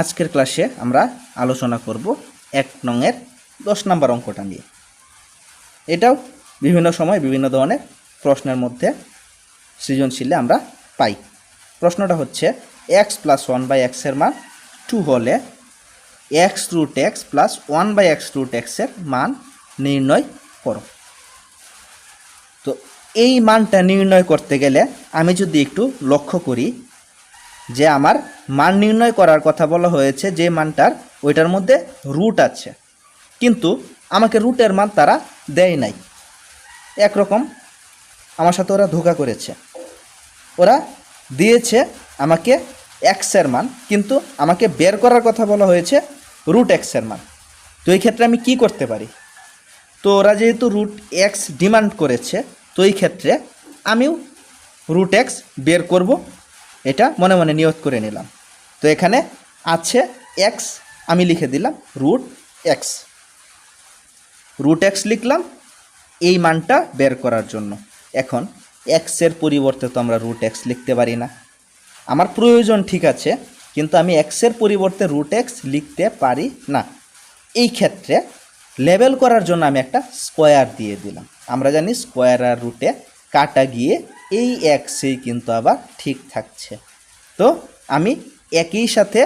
আজকের ক্লাসে আমরা আলোচনা করব এক নংয়ের দশ নম্বর অঙ্কটা নিয়ে। এটাও বিভিন্ন সময় বিভিন্ন ধরনের প্রশ্নের মধ্যে সৃজনশীলে আমরা পাই। প্রশ্নটা হচ্ছে এক্স প্লাস ওয়ান বাই এক্সের মান টু হলে X root X plus one by X root এক্সের মান নির্ণয় করো। তো এই মানটা নির্ণয় করতে গেলে আমি যদি একটু লক্ষ্য করি যে আমার মান নির্ণয় করার কথা বলা হয়েছে যে মানটার ওইটার মধ্যে রুট আছে। কিন্তু আমাকে রুটের মান তারা দেয় নাই। একরকম আমার সাথে ওরা ধোকা করেছে। ওরা দিয়েছে আমাকে এক্সের মান, কিন্তু আমাকে বের করার কথা বলা হয়েছে রুট এক্সের মান। তো এই ক্ষেত্রে আমি কি করতে পারি? তো ওরা যেহেতু রুট এক্স ডিমান্ড করেছে, তো এই ক্ষেত্রে আমিও রুট এক্স বের করব। এটা মনে মনে নিয়ত করে নিলাম। তো এখানে আছে এক্স আমি লিখে দিলাম রুট এক্স রুট এক্স লিখলাম এই মানটা বের করার জন্য। এখন এক্সের পরিবর্তে তো আমরা রুট এক্স লিখতে পারি না। আমার প্রয়োজন ঠিক আছে, কিন্তু আমি এক্সের পরিবর্তে রুট এক্স লিখতে পারি না। এই ক্ষেত্রে লেবেল করার জন্য আমি একটা স্কোয়ার দিয়ে দিলাম। আমরা জানি স্কোয়ার আর রুটে কাটা গিয়ে এই এক্সেই কিন্তু আবার ঠিক থাকছে। তো আমি একই সাথে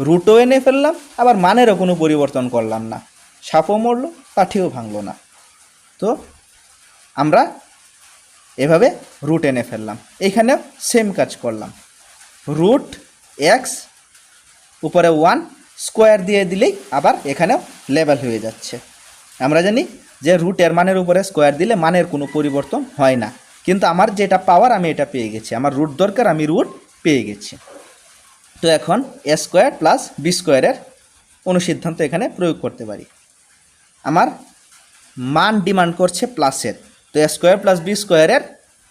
রুটও এনে ফেললাম, আবার মানেরও কোনো পরিবর্তন করলাম না। সাপও মরলো, কাঠিও ভাঙলো না। তো আমরা এভাবে রুট এনে ফেললাম। এখানেও সেম কাজ করলাম। রুট এক্স উপরে ওয়ান স্কোয়ার দিয়ে দিলেই আবার এখানেও লেভেল হয়ে যাচ্ছে। আমরা জানি যে রুটের মানের উপরে স্কোয়ার দিলে মানের কোনো পরিবর্তন হয় না। কিন্তু আমার যেটা পাওয়ার আমি এটা পেয়ে গেছি। আমার রুট দরকার, আমি রুট পেয়ে গেছি। তো এখন এ স্কোয়ার প্লাস বি স্কোয়ারের অনুসিদ্ধান্ত এখানে প্রয়োগ করতে পারি। আমার মান ডিমান্ড করছে প্লাসের তো এ স্কোয়ার প্লাস বি স্কোয়ারের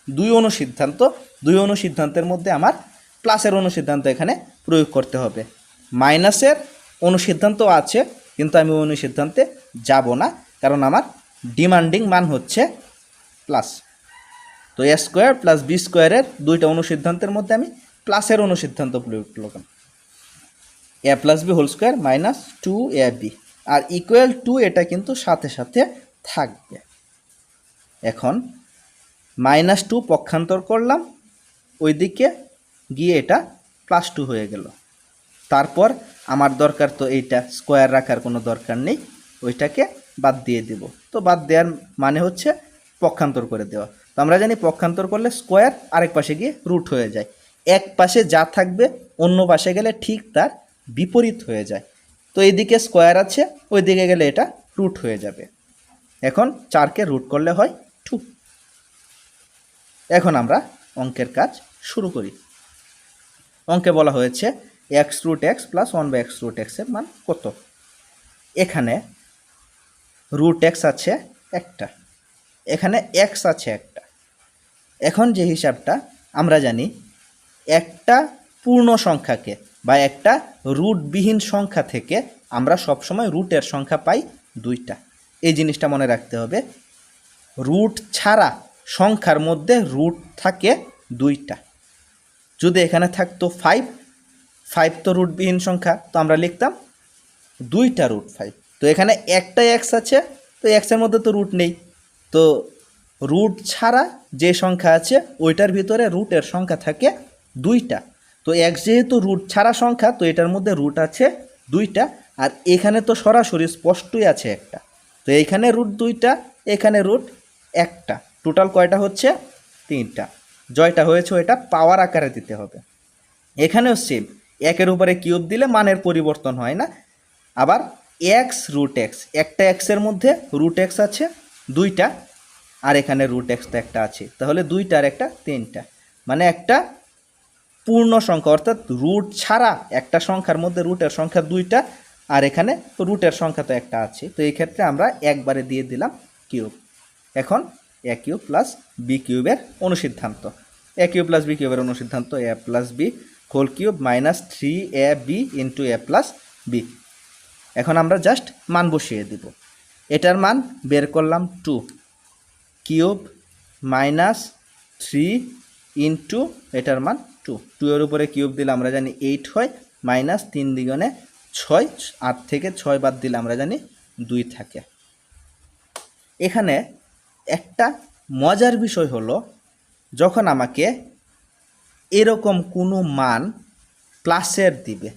দুই অনুসিদ্ধান্ত, দুই অনুসিদ্ধান্তের মধ্যে আমার প্লাসের অনুসিদ্ধান্ত এখানে প্রয়োগ করতে হবে। মাইনাসের অনুসিদ্ধান্ত আছে, কিন্তু আমি অনুসিদ্ধান্তে যাব না, কারণ আমার ডিমান্ডিং মান হচ্ছে প্লাস তো এ স্কোয়ার প্লাস বি স্কোয়ারের দুইটা অনুসিদ্ধান্তের মধ্যে আমি প্লাসের অনুসিদ্ধান্ত প্রয়োগ A plus B whole square minus two A B R equal to এটা কিন্তু সাথে সাথে থাকবে। এখন মাইনাস টু পক্ষান্তর করলাম, ওইদিকে গিয়ে এটা প্লাস টু হয়ে গেল। তারপর আমার দরকার তো এইটা স্কোয়ার রাখার কোনো দরকার নেই, ওইটাকে বাদ দিয়ে দেব। তো বাদ দেওয়ার মানে হচ্ছে পক্ষান্তর করে দেওয়া। তো আমরা জানি পক্ষান্তর করলে স্কোয়ার আরেক পাশে গিয়ে রুট হয়ে যায়। এক পাশে যা থাকবে, অন্য পাশে গেলে ঠিক তার বিপরীত হয়ে যায়। তো এদিকে স্কোয়ার আছে ওই দিকে গেলে এটা রুট হয়ে যাবে। এখন চারকে রুট করলে হয় টু এখন আমরা অঙ্কের কাজ শুরু করি। অঙ্কে বলা হয়েছে X root X plus one by X root এক্সের মান কত? এখানে রুট এক্স আছে একটা, এখানে এক্স আছে একটা। এখন যে হিসাবটা আমরা জানি একটা পূর্ণ সংখ্যাকে বা একটা রুটবিহীন সংখ্যা থেকে আমরা সবসময় রুটের সংখ্যা পাই দুইটা। এই জিনিসটা মনে রাখতে হবে। রুট ছাড়া সংখ্যার মধ্যে রুট থাকে দুইটা। যদি এখানে থাকতো ফাইভ ফাইভ তো রুটবিহীন সংখ্যা, তো আমরা লিখতাম দুইটা রুট ফাইভ তো এখানে একটা এক্স আছে, তো এক্সের মধ্যে তো রুট নেই। তো রুট ছাড়া যে সংখ্যা আছে, ওইটার ভিতরে রুটের সংখ্যা থাকে দুইটা। তো এক যেহেতু রুট ছাড়া সংখ্যা, তো এটার মধ্যে রুট আছে দুইটা। আর এখানে তো সরাসরি স্পষ্টই আছে একটা। তো এইখানে রুট দুইটা, এখানে রুট একটা। টোটাল কয়টা হচ্ছে? তিনটা। জয়টা হয়েছে এটা পাওয়ার আকারে দিতে হবে। এখানেও সেম একের উপরে কিউব দিলে মানের পরিবর্তন হয় না। আবার এক্স রুট এক্স একটা এক্সের মধ্যে রুট এক্স আছে, দুইটা। আর এখানে রুট এক্স তো একটা আছে। তাহলে দুইটা আর একটা তিনটা। মানে একটা পূর্ণ সংখ্যা, অর্থাৎ রুট ছাড়া একটা সংখ্যার মধ্যে রুটের সংখ্যা দুইটা, আর এখানে রুটের সংখ্যা তো একটা আছে। তো এই ক্ষেত্রে আমরা একবারে দিয়ে দিলাম কিউব। এখন এ কিউব প্লাস বি কিউবের অনুসিদ্ধান্ত। এ কিউব প্লাস বি কিউবের অনুসিদ্ধান্ত A plus B whole cube minus three A B into A plus B এখন আমরা জাস্ট মান বসিয়ে দিব। এটার মান বের করলাম two cube minus three into এটার মান টু টু এর উপরে কিউব দিলে আমরা জানি এইট হয় মাইনাস তিন দ্বিগুণে ছয়, আট থেকে ছয় বাদ দিলে আমরা জানি দুই থাকে। এখানে একটা মজার বিষয় হলো, যখন আমাকে এরকম কোনো মান প্লাসের দিবে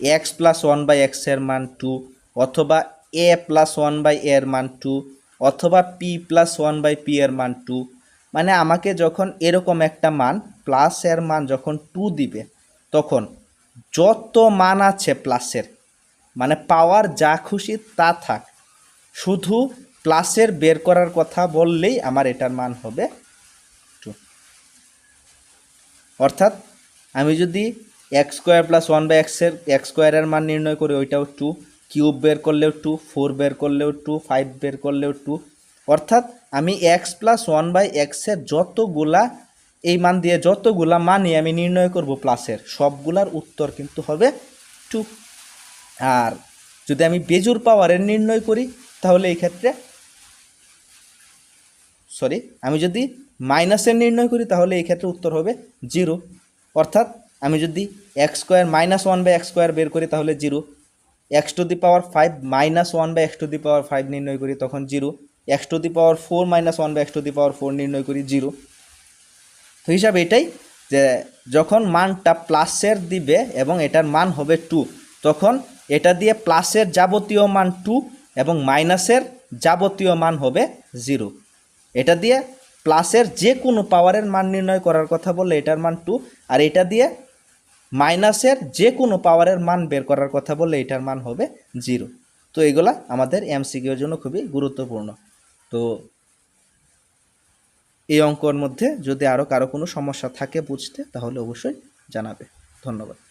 এক্স প্লাস ওয়ান বাই এক্সের মান টু অথবা এ প্লাস ওয়ান বাই এর মান টু অথবা p plus one by p এর মান টু মানে আমাকে যখন এরকম একটা মান প্লাস এর মান যখন টু দিবে, তখন যত মান আছে প্লাসের মানে পাওয়ার যা খুশি তা থাক। শুধু প্লাসের বের করার কথা বললেই আমার এটার মান হবে টু অর্থাৎ আমি যদি x square plus one by এক্সের এক্স স্কোয়ারের মান নির্ণয় করি, ওইটাও টু কিউব বের করলেও টু ফোর বের করলেও টু ফাইভ বের করলেও টু অর্থাৎ আমি এক্স প্লাস ওয়ান বাই এক্সের যতগুলা এই মান দিয়ে যতগুলা মানই আমি নির্ণয় করব প্লাসের, সবগুলার উত্তর কিন্তু হবে টু। আর যদি আমি বেজুর পাওয়ারের নির্ণয় করি, তাহলে এই ক্ষেত্রে সরি, আমি যদি মাইনাসের নির্ণয় করি, তাহলে এই ক্ষেত্রে উত্তর হবে জিরো। অর্থাৎ আমি যদি x square minus one by x square বের করি, তাহলে zero. X to the power five minus one by x to the power five নির্ণয় করি, তখন zero. X to the power four minus one by x to the power four নির্ণয় করি, zero. হিসাবে এটাই যে যখন মানটা প্লাসের দিবে এবং এটার মান হবে টু, তখন এটা দিয়ে প্লাসের যাবতীয় মান টু এবং মাইনাসের যাবতীয় মান হবে জিরো। এটা দিয়ে প্লাসের যে কোনো পাওয়ারের মান নির্ণয় করার কথা বললে এটার মান টু, আর এটা দিয়ে মাইনাসের যে কোনো পাওয়ারের মান বের করার কথা বললে এটার মান হবে জিরো। তো এগুলা আমাদের এমসিকিউর জন্য খুবই গুরুত্বপূর্ণ। তো এই অঙ্কর মধ্যে যদি আরও কারও কোনো সমস্যা থাকে বুঝতে তাহলে অবশ্যই জানাবে। ধন্যবাদ।